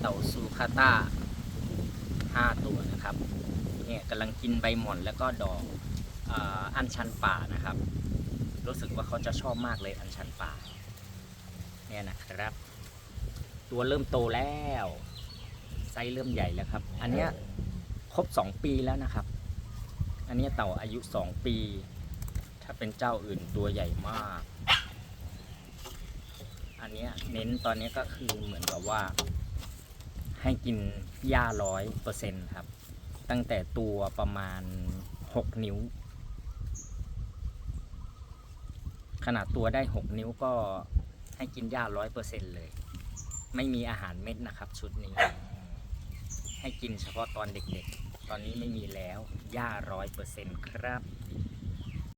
เต่าซูคาต้าห้าตัวนะครับเนี่ยกำลังกินใบหม่อนแล้วก็ดอกเอออัญชันป่านะครับ รู้สึกว่าเขาจะชอบมากเลยอัญชันป่าเนี่ยนะครับ ตัวเริ่มโตแล้วไซส์เริ่มใหญ่แล้วครับ อันเนี้ยครบสองปีแล้วนะครับ อันนี้เต่าอายุสองปี ถ้าเป็นเจ้าอื่นตัวใหญ่มาก อันนี้เน้นตอนนี้ก็คือเหมือนกับว่า ให้กินหญ้าร้อยเปอร์เซ็นต์ครับ ตั้งแต่ตัวประมาณ 6 นิ้ว ขนาดตัวได้ 6 นิ้วก็ให้กินหญ้าร้อยเปอร์เซ็นต์เลย ไม่มีอาหารเม็ดนะครับ ชุดนี้ ให้กินเฉพาะตอนเด็กๆ ตอนนี้ไม่มีแล้วหญ้าร้อยเปอร์เซ็นต์ครับ